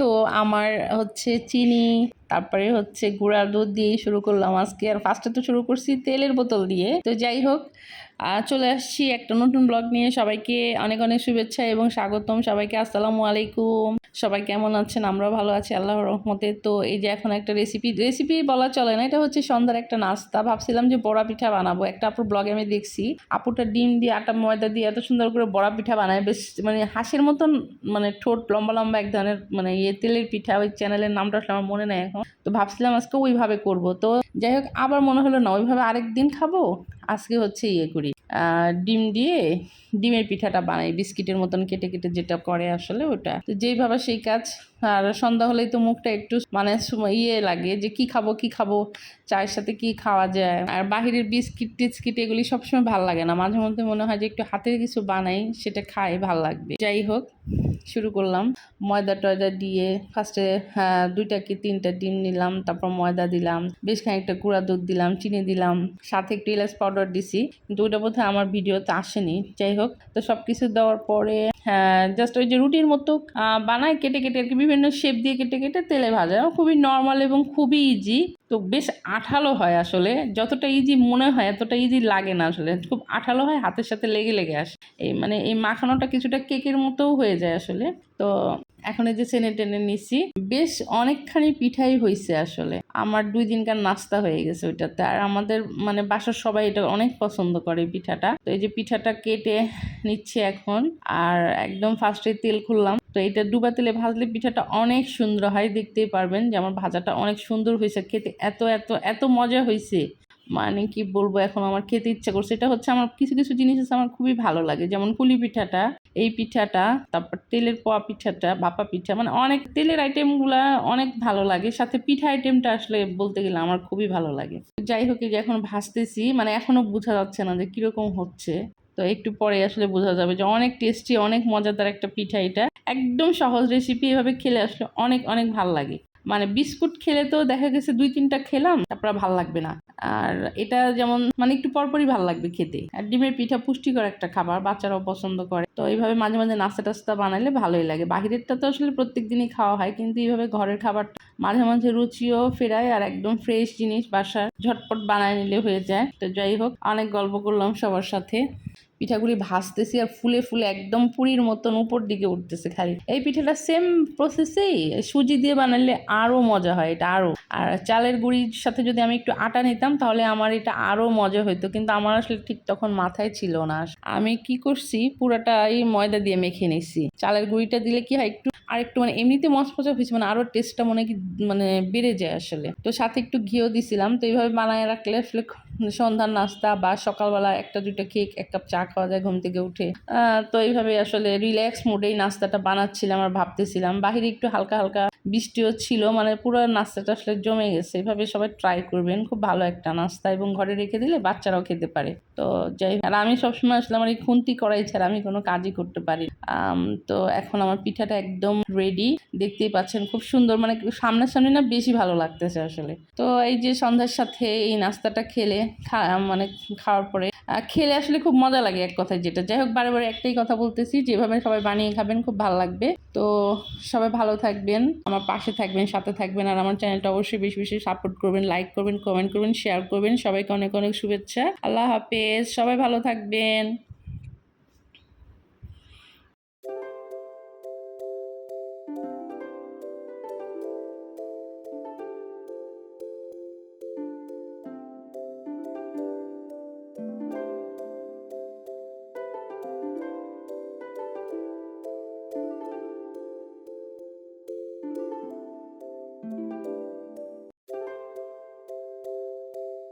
তো আমার হচ্ছে চিনি, তারপরে হচ্ছে গুঁড়া দুধ দিয়ে শুরু করলাম আজকে। আর ফার্স্টে তো শুরু করছি তেলের বোতল দিয়ে। তো যাই হোক চলে আসছি একটা নতুন ব্লগ নিয়ে। সবাইকে অনেক অনেক শুভেচ্ছা এবং স্বাগতম সবাইকে। আসসালামু আলাইকুম। সবাই কেমন আছেন? আমরা ভালো আছি, আল্লাহর রহমতে। তো এই যে এখন একটা রেসিপি রেসিপি বলা চলে না, এটা হচ্ছে সন্ধ্যার একটা নাস্তা। ভাবছিলাম যে বড়া পিঠা বানাবো। একটা আপুর ব্লগে আমি দেখছি আপুটা ডিম দিয়ে, আটা, ময়দা দিয়ে এত সুন্দর করে বড়া পিঠা বানায়। বেশ মানে হাঁসের মতন মানে ঠোঁট লম্বা লম্বা এক ধরনের মানে ইয়ে তেলের পিঠা, ওই চ্যানেলের নামটা আসলে আমার মনে নেই এখন। তো ভাবছিলাম আজকে ওইভাবে করব। তো যাই হোক, আবার মনে হলো না, ওইভাবে আরেক দিন খাব। আজকে হচ্ছে ইয়ে করি। ডিম দিয়ে ডিমের পিঠাটা বানাই, বিস্কিটের মতন কেটে কেটে যেটা করে আসলে ওটা। তো যেইভাবে সেই কাজ। আর সন্ধ্যা হলেই তো মুখটা একটু মানে ইয়ে লাগে যে কি খাব কি খাব, চায়ের সাথে কি খাওয়া যায়। আর বাহিরের বিস্কিট টিস্কিট এগুলি সবসময় ভালো লাগে না। মাঝে মধ্যে মনে হয় যে একটু হাতের কিছু বানাই, সেটা খাই, ভালো লাগবে। যাই হোক শুরু করলাম। ময়দা টয়দা দিয়ে ফার্স্টে হ্যাঁ দুইটা কি তিনটা ডিম নিলাম, তারপর ময়দা দিলাম, বেশ খানিকটা গুঁড়া দুধ দিলাম, চিনি দিলাম, সাথে একটু ইলাচ পাউডার দিছি, কিন্তু ওইটা বোধহয় আমার ভিডিওতে আসেনি। যাই হোক, তো সব কিছু দেওয়ার পরে হ্যাঁ জাস্ট ওই যে রুটির মতো বানায় কেটে কেটে আর কি, বিভিন্ন শেপ দিয়ে কেটে কেটে তেলে ভাজা। খুবই নর্মাল এবং খুবই ইজি তো বেশ আঠালো হয় আসলে। যতটা ইজি মনে হয়, এতটা ইজি লাগে না আসলে। খুব আঠালো হয়, হাতের সাথে লেগে লেগে আসে। এই মানে এই মাখানোটা কিছুটা কেকের মতোও হয়ে যায় আসলে। তো এখন এই যে চেনে টেনে নিছি বেশ অনেকখানি পিঠাই হয়েছে আসলে। আমার দুই দিনকার নাস্তা হয়ে গেছে ওইটাতে। আর আমাদের মানে বাসার সবাই এটা অনেক পছন্দ করে পিঠাটা। তো এই যে পিঠাটা কেটে নিচ্ছি এখন। আর একদম ফার্স্টে তেল খুললাম। তো এটা ডুবা তেলে ভাজলে পিঠাটা অনেক সুন্দর হয়, দেখতেই পারবেন যে আমার ভাজাটা অনেক সুন্দর হয়েছে, খেতে এত এত এত মজা হয়েছে। মানে কি বলব, এখন আমার খেতে ইচ্ছা করছে। এটা হচ্ছে আমার, কিছু কিছু জিনিস আছে আমার খুবই ভালো লাগে, যেমন পুলি পিঠাটা, এই পিঠাটা, তারপর তেলের পোয়া পিঠাটা, ভাপা পিঠা মানে অনেক তেলের আইটেমগুলা অনেক ভালো লাগে। সাথে পিঠা আইটেমটা আসলে বলতে গেলে আমার খুবই ভালো লাগে। যাই হোক যে এখন ভাজতেছি মানে এখনও বোঝা যাচ্ছে না যে কীরকম হচ্ছে। তো একটু পরে আসলে বোঝা যাবে যে অনেক টেস্টি অনেক মজাদার একটা পিঠা এটা। একদম সহজ রেসিপি এভাবে খেলে আসলে অনেক অনেক ভালো লাগে। মানে বিস্কুট খেলে তো দেখা গেছে দুই, তিনটা খেলাম, তারপর ভালো লাগবে না। আর এটা যেমন মানে একটু পরপরই ভালো লাগবে খেতে। আর ডিমের পিঠা পুষ্টিকর একটা খাবার, বাচ্চারাও পছন্দ করে। তো এইভাবে মাঝে মাঝে নাস্তা টাস্তা বানালে ভালোই লাগে। বাহিরেরটা তো আসলে প্রত্যেক দিনই খাওয়া হয়, কিন্তু এইভাবে ঘরের খাবারটা মাঝে মাঝে রুচিও ফেরায় আর একদম ফ্রেশ জিনিস বাসার ঝটপট বানায় নিলে হয়ে যায়। তো যাই হোক, অনেক গল্প করলাম সবার সাথে। পিঠাগুলি ভাজতেছি আর ফুলে ফুলে একদম পুরীর মতন উপর দিকে উঠতেছে খালি। এই পিঠাটা সেম প্রসেসেই সুজি দিয়ে বানালে আরও মজা হয়, এটা আরও আর চালের গুঁড়ির সাথে যদি আমি একটু আটা নিতাম, তাহলে আমার এটা আরও মজা হতো কিন্তু আমার আসলে ঠিক তখন মাথায় ছিল না। আমি কি করছি, পুরাটা এই ময়দা দিয়ে মেখে নিছি। চালের গুঁড়িটা দিলে কি হয়, একটু আর একটু মানে এমনিতে মচমচা হয়েছে মানে আরও টেস্টটা মনে কি মানে বেড়ে যায় আসলে। তো সাথে একটু ঘিও দিছিলাম, তো এইভাবে বানায় রাখলে আসলে সন্ধ্যার নাস্তা বা সকালবেলা একটা দুইটা কেক এক কাপ চা খাওয়া যায়, ঘুম থেকে উঠে। তো এইভাবে আসলে রিল্যাক্স মুডেই নাস্তাটা বানাচ্ছিলাম আর ভাবতেছিলাম। বাহিরে একটু হালকা হালকা বৃষ্টিও ছিল মানে পুরো নাস্তাটা আসলে জমে গেছে। এভাবে সবাই ট্রাই করবেন, খুব ভালো একটা নাস্তা এবং ঘরে রেখে দিলে বাচ্চারাও খেতে পারে। তো যাই আর আমি সবসময় আসলে আমার এই খুন্তি করাই ছাড়া আমি কোনো কাজই করতে পারি তো এখন আমার পিঠাটা একদম রেডি দেখতেই পাচ্ছেন খুব সুন্দর মানে সামনাসামনি না বেশি ভালো লাগতেছে আসলে। তো এই যে সন্ধ্যার সাথে এই নাস্তাটা খেলে মানে খাওয়ার পরে খেলে আসলে খুব মজা লাগে এক কথায় যেটা। যাই হোক, বারে বারে একটাই কথা বলতেছি, যেভাবে সবাই বানিয়ে খাবেন খুব ভালো লাগবে। তো সবাই ভালো থাকবেন, আমার পাশে থাকবেন, সাথে থাকবেন, আর আমার চ্যানেলটা অবশ্যই বেশি বেশি সাপোর্ট করবেন লাইক করবেন কমেন্ট করবেন শেয়ার করবেন, সবাইকে অনেক অনেক শুভেচ্ছা, আল্লাহ হাফেজ, সবাই ভালো থাকবেন।